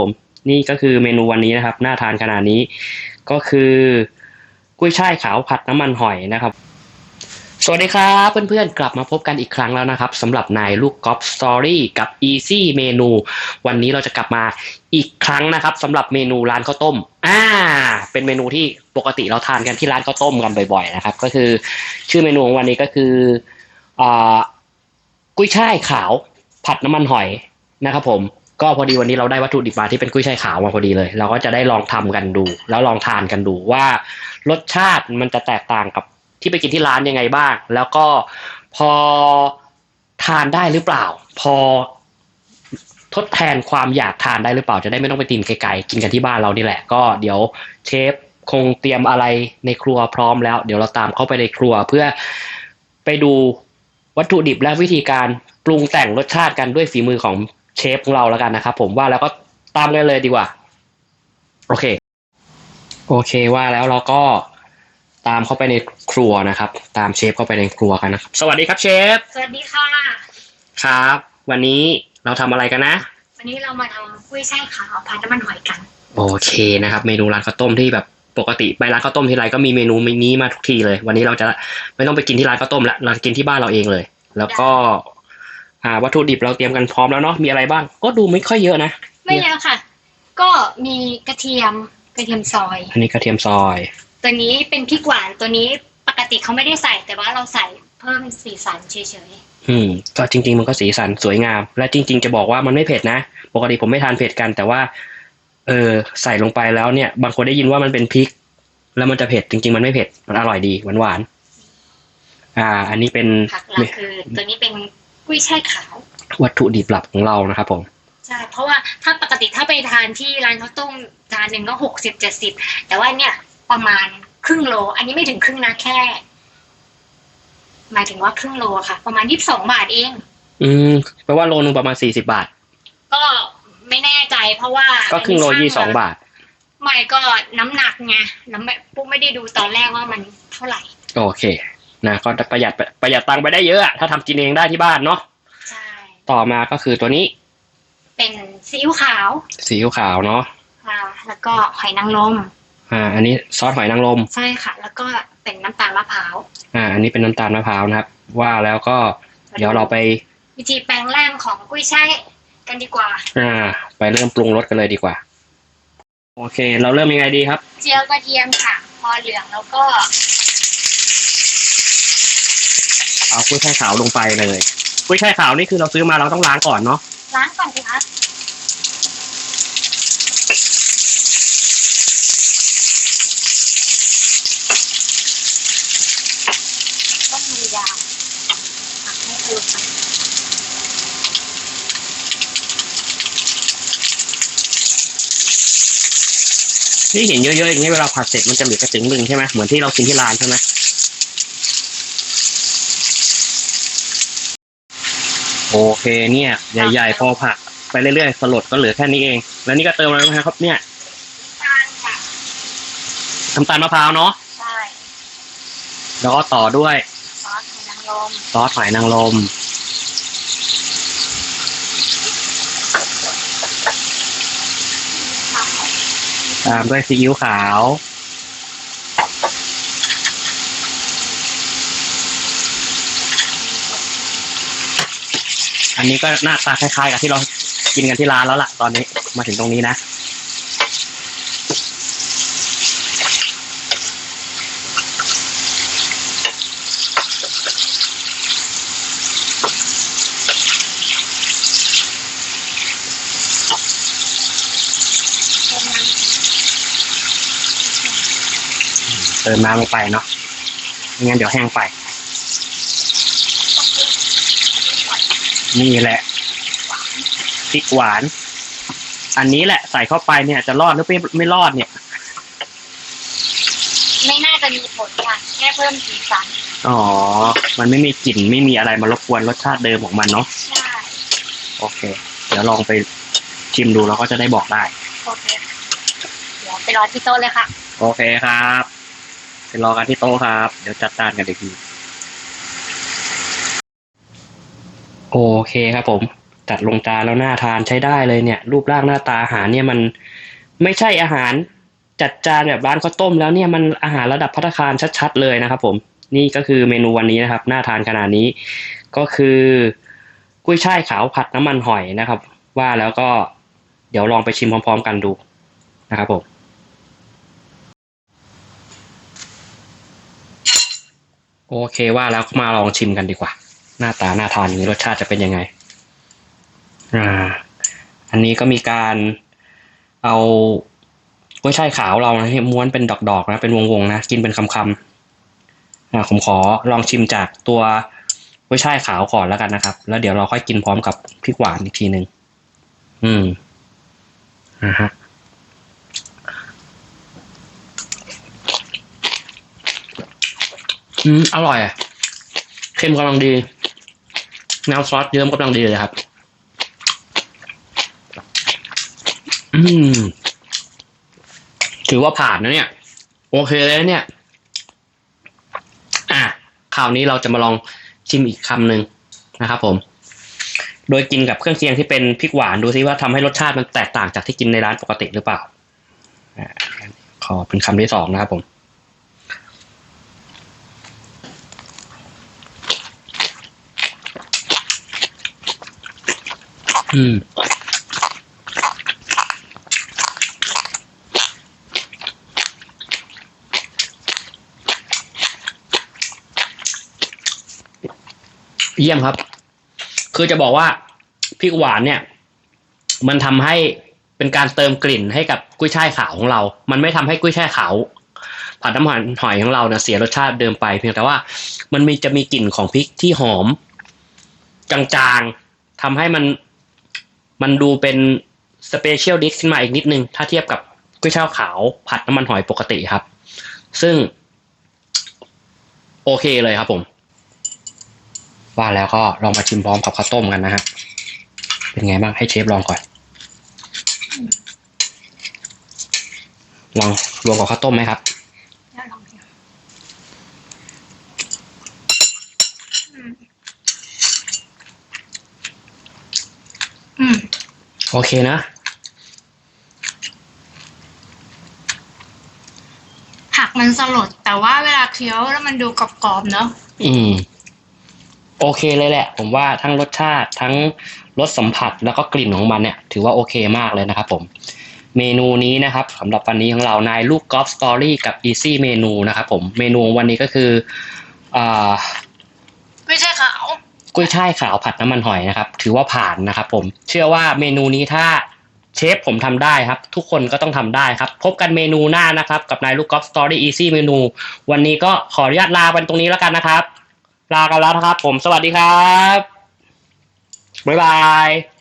ผมนี่ก็คือเมนูวันนี้นะครับ น่าทานขนาดนี้ ก็คือ กุ้ยช่ายขาวผัดน้ำมันหอยนะครับ สวัสดีครับเพื่อนๆ กลับมาพบกันอีกครั้งแล้วนะครับสำหรับนายลูกกอล์ฟสตอรี่กับ Easy เมนู วันนี้เราจะกลับมาอีกครั้งนะครับสำหรับเมนูร้านข้าวต้ม อ่า เป็นเมนูที่ปกติเราทานกันที่ร้านข้าวต้มกันบ่อยๆนะครับ ก็คือชื่อเมนูของวันนี้ก็คืออกุ้ยช่ายขาวผัดน้ำมันหอยนะครับผม ก็พอดีวันนี้เราได้วัตถุดิบมาที่เป็นกุ้ยช่ายขาวมาพอดีเลย เราก็จะได้ลองทำกันดู แล้วลองทานกันดูว่ารสชาติมันจะแตกต่างกับที่ไปกินที่ร้านยังไงบ้าง แล้วก็พอทานได้หรือเปล่า พอทดแทนความอยากทานได้หรือเปล่าจะได้ไม่ต้องไปตีนไกลๆกินกันที่บ้านเรานี่แหละ ก็เดี๋ยวเชฟคงเตรียมอะไรในครัวพร้อมแล้ว เดี๋ยวเราตามเข้าไปในครัวเพื่อไปดูวัตถุดิบและวิธีการปรุงแต่งรสชาติกันด้วยฝีมือของ เชฟของเราแล้วกันนะครับผมว่าแล้วก็ตามกันเลยดีกว่า โอเค โอเคว่าแล้วเราก็ตามเข้าไปในครัวนะครับ ตามเชฟเข้าไปในครัวกันนะครับสวัสดีครับเชฟสวัสดีค่ะ ครับ วันนี้เราทำอะไรกันนะ วันนี้เรามาทำกุ้ยช่ายขาวผัดน้ำมันหอยกัน โอเคนะครับ เมนูร้านข้าวต้มที่แบบปกติไปร้านข้าวต้มทีไรก็มีเมนูนี้มาทุกทีเลย วันนี้เราจะไม่ต้องไปกินที่ร้านข้าวต้มละเรากินที่บ้านเราเองเลย แล้วก็ อ่าวัตถุดิบเราเตรียมกันพร้อมแล้วเนาะมีอะไรบ้าง ก็ดูไม่ค่อยเยอะนะไม่เยอะค่ะ ก็มีกระเทียมกระเทียมซอย อันนี้กระเทียมซอย ตัวนี้เป็นพริกหวานตัวนี้ปกติเขาไม่ได้ใส่แต่ว่าเราใส่เพิ่มสีสันเฉยอืม ก็จริง ๆ มันก็สีสันสวยงาม และจริง ๆ จะบอกว่ามันไม่เผ็ดนะปกติผมไม่ทานเผ็ดกันแต่ว่าเออใส่ลงไปแล้วเนี่ย บางคนได้ยินว่ามันเป็นพริก แล้วมันจะเผ็ดจริง ๆ มันไม่เผ็ดมันอร่อยดีหวานๆอ่า อันนี้เป็นๆผักหลักคือตัวนี้เป็น กุ้ยช่ายขาว วัตถุดิบหลักของเรานะครับผมใช่เพราะว่าถ้าปกติถ้าไปทานที่ร้านข้าวต้มจานหนึ่งก็หกสิบเจ็ดสิบแต่ว่าเนี่ยประมาณครึ่งโล อันนี้ไม่ถึงครึ่งนะแค่ หมายถึงว่าครึ่งโลค่ะ ประมาณยี่สิบสองบาทเอง อืมแปลว่าโลนึงประมาณสี่สิบาท ก็ไม่แน่ใจเพราะว่าก็ครึ่งโลอันนี้ยี่สองช่มบาท ไม่ก็น้ำหนักไงน้ำไม่ปุ๊กไม่ได้ดูตอนแรกว่ามันเท่าไหร่ โอเค นะก็ประหยัดประหยัดตังค์ไปได้เยอะอะถ้าทำกินเองได้ที่บ้านเนาะใช่ต่อมาก็คือตัวนี้ เป็นซีอิ๊วขาวซีอิ๊วขาวเนาะค่ะแล้วก็หอยนางรมอ่า อันนี้ซอสหอยนางรมใช่ค่ะ แล้วก็เป็นน้ำตาลมะพร้าวอ่า อันนี้เป็นน้ำตาลมะพร้าวนะครับ ว่าแล้วก็เดี๋ยวเราไป วิธีแปลงร่างของกุ้ยช่ายกันดีกว่า อ่า ไปเริ่มปรุงรสกันเลยดีกว่า โอเค เราเริ่มยังไงดีครับ เจียวกระเทียมค่ะ พอเหลืองแล้วก็ เอากุ้ยช่ายขาวลงไปเลยกุ้ยช่ายขาวนี่คือเราซื้อมาเราต้องล้างก่อนเนาะล้างก่อนสิคะต้องมียาวผักให้เออที่เห็นเยอะๆอย่างนี้เวลาผัดเสร็จมันจะเหลือกระจึงหนึ่งใช่ไหมเหมือนที่เรากินที่ร้านใช่ไหม โอเคเนี่ย ใหญ่ๆพอผัดไปเรื่อยๆสลดก็เหลือแค่นี้เอง แล้วนี่ก็เติมอะไรนะครับ เนี่ยตาลค่ะน้ำตาลมะพร้าวเนาะใช่แล้วก็ต่อด้วยซอสหอยนางรมซอสหอยนางรมตามด้วยซีอิ๊วขาว อันนี้ก็หน้าตาคล้ายๆกับที่เรากินกันที่ร้านแล้วล่ะ ตอนนี้มาถึงตรงนี้นะ เติมน้ำลงไปเนาะไม่งั้นเดี๋ยวแห้งไป นี่แหละพริกหวาน อันนี้แหละใส่เข้าไปเนี่ย จะรอดหรือไม่ไม่รอดเนี่ย ไม่น่าจะมีผลค่ะแค่เพิ่มสีสันอ๋อ มันไม่มีกลิ่นไม่มีอะไรมารบกวนรสชาติเดิมของมันเนาะใช่โอเค เดี๋ยวลองไปชิมดูแล้วก็จะได้บอกได้ โอเคเดี๋ยวไปรอที่โต๊ะเลยค่ะ โอเคครับไปรอกันที่โต๊ะครับ เดี๋ยวจัดจานกันอีกที โอเคครับผมจัดลงจานแล้วน่าทานใช้ได้เลยเนี่ย รูปร่างหน้าตาอาหารเนี่ยมันไม่ใช่อาหารจัดจานแบบร้านข้าวต้มแล้วเนี่ยมันอาหารระดับพัตตาคารชัด ๆ เลยนะครับผมนี่ก็คือเมนูวันนี้นะครับน่าทานขนาดนี้ ก็คือ กุ้ยช่ายขาวผัดน้ำมันหอยนะครับ ว่าแล้วก็เดี๋ยวลองไปชิมพร้อม ๆ กันดูนะครับผมโอเคว่าแล้วมาลองชิมกันดีกว่า หน้าตาน่าทานอย่างนี้รสชาติจะเป็นยังไง อ่า อันนี้ก็มีการเอากุ้ยช่ายขาวเรานะที่ม้วนเป็นดอกๆนะเป็นวงๆนะกินเป็นคำๆอ่าผมขอลองชิมจากตัวกุ้ยช่ายขาวก่อนแล้วกันนะครับ แล้วเดี๋ยวเราค่อยกินพร้อมกับพริกหวานอีกทีหนึ่งอืมอ่าฮะอืมอร่อยอะเค็มกำลังดี น้ำซอสเยิ้มกำลังดีเลยครับ อืม ถือว่าผ่านนะเนี่ย โอเคเลยนะเนี่ย อะคราวนี้เราจะมาลองชิมอีกคำหนึ่งนะครับผม โดยกินกับเครื่องเคียงที่เป็นพริกหวานดูซิว่าทำให้รสชาติมันแตกต่างจากที่กินในร้านปกติหรือเปล่าขอเป็นคำที่สองนะครับผม อืมเยี่ยมครับ คือจะบอกว่าพริกหวานเนี่ย มันทำให้เป็นการเติมกลิ่นให้กับกุ้ยช่ายขาวของเรา มันไม่ทำให้กุ้ยช่ายขาวผัดน้ำมันหอยของเราเนี่ยเสียรสชาติเดิมไป เพียงแต่ว่ามันมีจะมีกลิ่นของพริกที่หอม จางๆทำให้มัน มันดูเป็นสเปเชียลดิชขึ้นมาอีกนิดนึง ถ้าเทียบกับกุ้ยช่ายขาวผัดน้ำมันหอยปกติครับ ซึ่ง โอเคเลยครับผม ว่าแล้วก็ลองมาชิมพร้อมกับข้าวต้มกันนะฮะ เป็นไงบ้างให้เชฟลองก่อน ลองรวมกับข้าวต้มไหมครับ แล้วลองดูอืมอืม โอเคนะ ผักมันสลด แต่ว่าเวลาเคี้ยวแล้วมันดูกรอบๆเนอะอืม โอเคเลยแหละ ผมว่าทั้งรสชาติทั้งรสสัมผัสแล้วก็กลิ่นของมันเนี่ย ถือว่าโอเคมากเลยนะครับผม เมนูนี้นะครับสำหรับวันนี้ของเรานายลูกกอล์ฟสตอรี่กับ Easy เมนูนะครับผม เมนูวันนี้ก็คืออ่าไม่ใช่ขาว กุ้ยช่ายขาวผัดน้ำมันหอยนะครับ ถือว่าผ่านนะครับ ผมเชื่อว่าเมนูนี้ถ้าเชฟผมทำได้ครับ ทุกคนก็ต้องทำได้ครับ พบกันเมนูหน้านะครับ กับนายลูกกอล์ฟสตอรี่อีซี่เมนู วันนี้ก็ขออนุญาตลาไปตรงนี้แล้วกันนะครับ ลากันแล้วนะครับ ผมสวัสดีครับ บ๊ายบาย